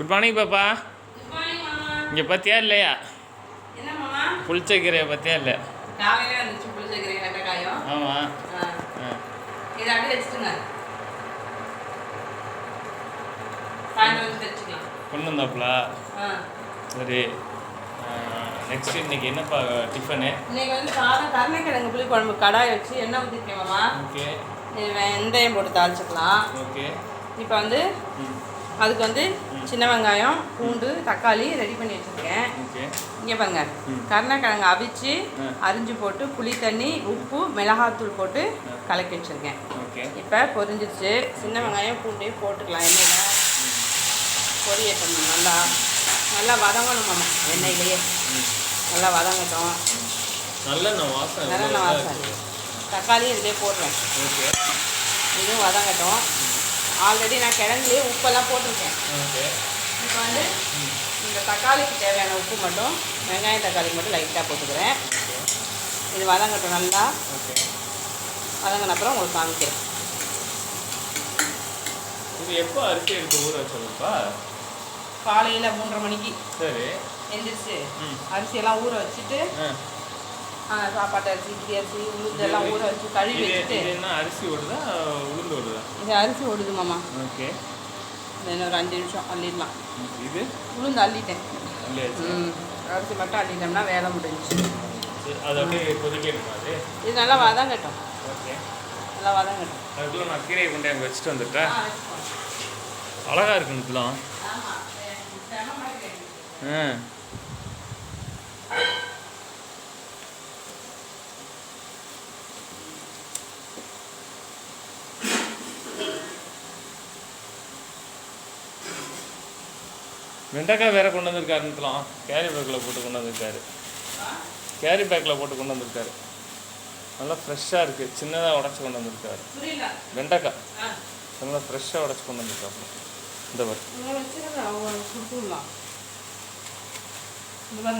Good morning பாப்பா இங்கே பார்த்தியா இல்லையா? புளிச்சக்கீரையை பார்த்தியா இல்லை? ஆமாம் கொண்டு வந்தாப்புல? சரி. நெக்ஸ்ட் இன்னைக்கு என்னப்பா டிஃபனு இன்னைக்கு வந்து சாதம் கருணைக்கிழங்கு புளி குழம்பு கடாய் வச்சு எண்ணெய் ஊற்றிருக்கேன் மாமா ஓகே. வெந்தயம் போட்டு தாளிச்சுக்கலாம். ஓகே. இப்போ வந்து அதுக்கு வந்து சின்ன வெங்காயம் பூண்டு தக்காளி ரெடி பண்ணி வச்சுருக்கேன். இங்கே பாருங்க. கருணைக்கிழங்கு அவிச்சு. அரிஞ்சு போட்டு புளி தண்ணி உப்பு மிளகாத்தூள் போட்டு. கலக்கி வச்சுருக்கேன். இப்போ பொரிஞ்சிருச்சு. சின்ன வெங்காயம் பூண்டையும் போட்டுக்கலாம். எண்ணெயில். பொரியட்டும் நல்லா நல்லா வதங்கணும் மாமா. எண்ணெயிலேயே. நல்லா வதங்கட்டும். நல்லெண்ணெய் வாசம். நல்ல எவ்வளோ இதா வாசம். தக்காளி இதிலே போடுறேன். இதுவும் வதங்கட்டும். ஆல்ரெடி நான் கிழங்குலேயே உப்பெல்லாம் போட்டிருக்கேன். இப்போ வந்து இந்த தக்காளிக்கு தேவையான உப்பு மட்டும் வெங்காயம் தக்காளிக்கு மட்டும் லைட்டாக போட்டுக்கிறேன். இது வதங்கட்டும் நல்லா. வதங்கின அப்புறம் உங்களுக்கு காமிக்கிறேன். இது எப்போ அரிசி எடுத்து ஊற வச்சோம்ப்பா காலையில் மூன்றரை மணிக்கு சரி. எந்திரிச்சு ம். அரிசியெல்லாம் ஊற வச்சுட்டு சாப்பாட்டு அரிசி இட்லி அரிசி உளுந்து எல்லாம் ஊற வச்சு கழுவி வச்சுட்டு. அரிசி ஓடுதா உளுந்து ஓடுதா? இது அரிசி ஓடுது மாமா. ஓகே. இன்னும் ஒரு அஞ்சு நிமிஷம் அள்ளிடலாம். இது? உளுந்து அள்ளிட்டேன். அரிசி மட்டும் அள்ளிட்டோம்னா வேலை முடிஞ்சுச்சு. சரி, அது அப்படியே கொதிக்கணுமா அது. இது நல்லா வதங்கட்டும். ஓகே. நல்லா வதங்கட்டும். அதுக்குள்ள நான் கீரையை கொண்டு அங்கே வச்சுட்டு வந்துட்டேன். ஆ, வச்சுக்கோ. அழகா இருக்கு இதெல்லாம். ஆ. வெண்டைக்காய் வேற கொண்டு வந்திருக்காருலாம் கேரி பேக்கில் போட்டு கொண்டு வந்திருக்காரு. கேரி பேக்கில் போட்டு கொண்டு வந்திருக்காரு. நல்லா ஃப்ரெஷ்ஷாக இருக்குது சின்னதாக உடச்சி கொண்டு வந்திருக்காரு. வெண்டைக்காய். நல்லா ஃப்ரெஷ்ஷாக உடச்சி கொண்டு வந்திருக்காரு இந்த பாரு.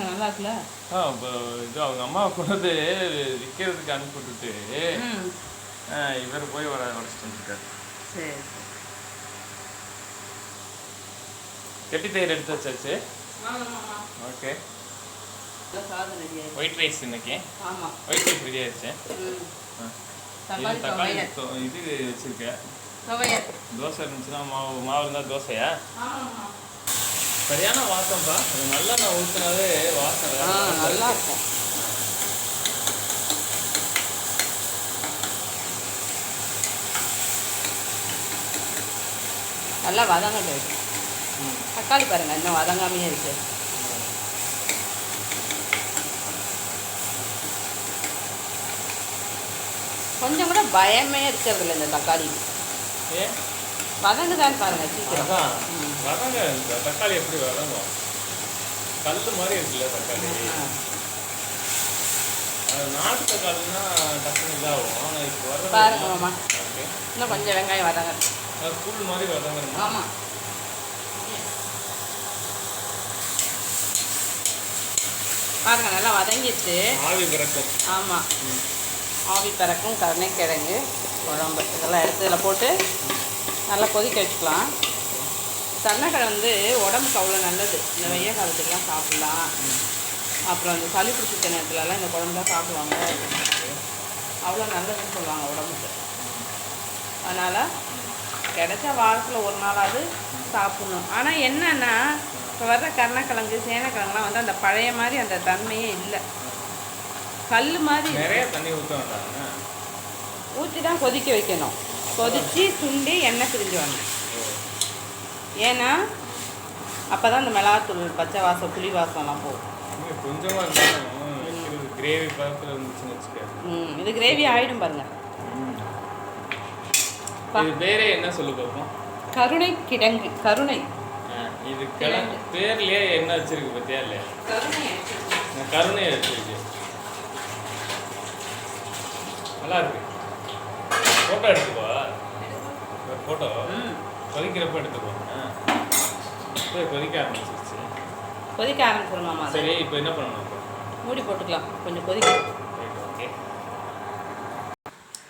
நல்லா இருக்குல்ல? ஆ இப்போ இது அவங்க அம்மா கொண்டு வந்து விற்கிறதுக்கு அனுப்பி விட்டுட்டு ம். ஆ, இவர் போய் வர உடச்சிட்டு வந்துருக்காரு. சரி. கெட்டி தயிர் எடுத்து வச்சாச்சு. ஓகே ஒயிட் ரைஸ் இன்னைக்கு. ஒயிட் ரைஸ் ரெடி ஆயிடுச்சு. தக்காளி இது வச்சிருக்கேன் தோசை இருந்துச்சுன்னா மாவு மாவு இருந்தால் தோசையா? சரியான வாசம்ப்பா. நல்லா நான் ஊற்றினாவே வாசம் நல்லா இருக்கு. இருக்கும். நல்லா வதங்கட்டும். தக்காளி பாருங்க இன்னும் வதங்காமையே இருக்கு. கொஞ்சம் கூட பயமே இருக்கிறது இல்லை இந்த தக்காளி. வதங்குதான்னு பாருங்க சீக்கிரம். வதங்க இந்த தக்காளி எப்படி வதங்கும்? கல் மாதிரி இருக்குல்ல தக்காளி. நாட்டு தக்காளின்னா டக்குனு இதாகும். ஆனால் இப்போ வர பாருங்க மாமா. இன்னும் கொஞ்சம் வெங்காயம் அது கூழ் மாதிரி வதங்கணும்? ஆமாம் பாருங்க நல்லா வதங்கிடுச்சு. ஆவி பிறக்கும். ஆமாம். ஆவி பறக்கும் கருணைக்கிழங்கு குழம்பு. இதெல்லாம் எடுத்து இதில் போட்டு நல்லா கொதிக்க வச்சுக்கலாம். கருணைக்கிழங்கு வந்து உடம்புக்கு அவ்வளோ நல்லது. இந்த வெய்ய காலத்துக்குலாம் சாப்பிட்லாம். அப்புறம் இந்த சளி பிடிச்சிட்ட நேரத்துலலாம் இந்த குழம்புலாம் சாப்பிடுவாங்க. அவ்வளோ நல்லதுன்னு சொல்லுவாங்க உடம்புக்கு. அதனால் கிடைச்ச வாரத்தில் ஒரு நாளாவது சாப்பிடணும். ஆனால் என்னன்னா இப்போ வர்ற கருணக்கிழங்கு சேனக்கிழங்குலாம் வந்து அந்த பழைய மாதிரி அந்த தன்மையே இல்லை. கல் மாதிரி. நிறைய தண்ணி ஊற்ற ஊற்றி தான் கொதிக்க வைக்கணும். கொதித்து சுண்டி எண்ணெய் பிரிஞ்சு வரணும். ஏன்னா அப்போ தான் இந்த மிளகாத்தூள் பச்சை வாசம் புளி வாசம்லாம் போகும். கொஞ்சமாக இருந்தாலும் கிரேவி பதத்தில் இருந்துச்சுன்னு வச்சுக்க இது கிரேவி ஆகிடும் பாருங்க. இது பேரே என்ன சொல்லு பார்ப்போம் கருணை கிடங்கு கருணை. இது கிழங்கு பேர்லயே என்ன வச்சிருக்கு பத்தியா இல்லையா? கருணை வச்சிருக்கு நல்லா இருக்கு. ஃபோட்டோ எடுத்துக்கோ. ஒரு ஃபோட்டோ ம். கொதிக்கிறப்ப எடுத்துக்கோ. இப்போ கொதிக்க ஆரம்பிச்சிருச்சு. கொதிக்க ஆரம்பிச்சிருமாமா சரி இப்போ என்ன பண்ணணும் மூடி போட்டுக்கலாம். கொஞ்சம் கொதிக்க. ஓகே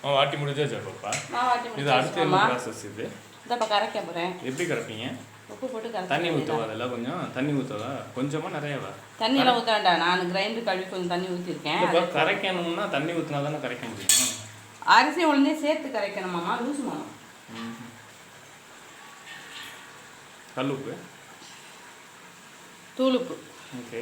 ஆ வாட்டி முடிஞ்சாச்சு பாப்பா மாவாட்டி இது அடுத்து என்ன ப்ராசஸ் இது? இதை இப்போ கரைக்க போகிறேன் எப்படி கரைப்பீங்க? உப்பு போட்டு தண்ணி ஊற்றவா அதெல்லாம் கொஞ்சம் தண்ணி ஊற்றவா கொஞ்சமாக நிறையவா தண்ணியெல்லாம் ஊற்ற வேண்டாம் நான் கிரைண்டர் கழுவி கொஞ்சம் தண்ணி ஊற்றிருக்கேன் இப்போ கரைக்கணும்னா தண்ணி ஊற்றினா தானே கரைக்க முடியும்? அரிசி உடனே சேர்த்து கரைக்கணுமாம்மா லூசு மாமா. கல் உப்பு தூளுப்பு. ஓகே.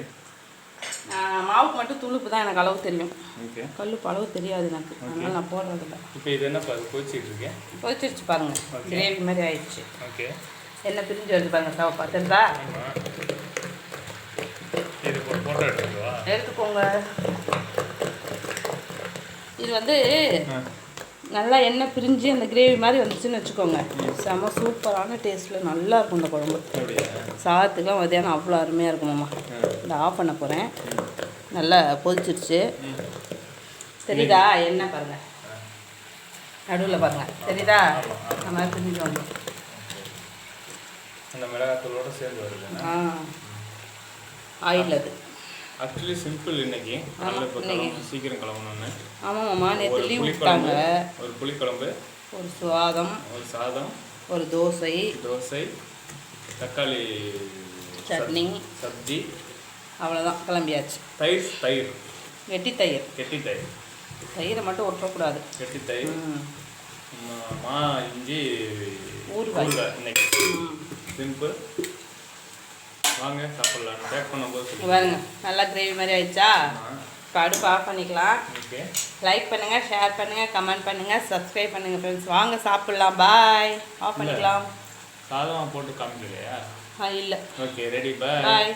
மாவுக்கு மட்டும் தூளுப்பு தான் எனக்கு அளவு தெரியும். ஓகே. கல்லுப்பு அளவு தெரியாது எனக்கு. அதனால நான் போடுறதில்ல. இப்போ இது அது கொதிச்சிட்டு இருக்கேன் கொதிச்சிருச்சு பாருங்க. கிரேவி மாதிரி ஆயிடுச்சு. ஓகே. என்ன பிரிஞ்சு வருது பாருங்க சவ பார்த்துருந்தா ஆமாம் இது ஒரு ஃபோட்டோ எடுத்துக்கவா? எடுத்துக்கோங்க. இது வந்து நல்லா எண்ணெய் பிரிஞ்சு அந்த கிரேவி மாதிரி வந்துச்சுன்னு வச்சுக்கோங்க. செம சூப்பரான டேஸ்ட்டில் நல்லா இருக்கும் இந்த குழம்பு. சாதத்துக்குலாம் மதியானம் அவ்வளோ அருமையாக இருக்குமாம்மா இந்த ஆஃப் பண்ண போகிறேன் நல்லா கொதிச்சிருச்சு. தெரியுதா? எண்ணெய் பாருங்க. நடுவில் பாருங்க. தெரியுதா? மாதிரி பிரிஞ்சு வந்து அந்த மிளகாத்தூளோட சேர்ந்து வருது. ஆ. ஆயில் அது. ஆக்சுவலி சிம்பிள் இன்னைக்கு. நல்ல இப்போ சீக்கிரம் கிளம்பணும்னு. ஆமாம்மா நேற்று லீவ் விட்டாங்க. ஒரு புளிக்குழம்பு ஒரு சுவாதம் ஒரு சாதம் ஒரு தோசை தோசை தக்காளி சட்னி. சப்ஜி அவ்வளோதான் கிளம்பியாச்சு. தயிர் தயிர். வெட்டி தயிர். கெட்டி தயிர். தயிரை மட்டும் ஒட்டக்கூடாது. கெட்டி தயிர். ம் இஞ்சி ஊறுகாய். இன்னைக்கு. சிம்பிள் வாங்க சாப்பிட்லாம். பேக் பண்ணும்போது பாருங்க நல்லா கிரேவி மாதிரி ஆயிடுச்சா? இப்போ அடுப்பு ஆஃப் பண்ணிக்கலாம். ஓகே லைக் பண்ணுங்கள் ஷேர் பண்ணுங்கள் கமெண்ட் பண்ணுங்கள் சப்ஸ்கிரைப் பண்ணுங்கள் ஃப்ரெண்ட்ஸ் வாங்க சாப்பிட்லாம். பாய் ஆஃப் பண்ணிக்கலாம். சாதம் போட்டு காமிக்கலையா? ஆ இல்லை. ஓகே ரெடி பாய் பாய்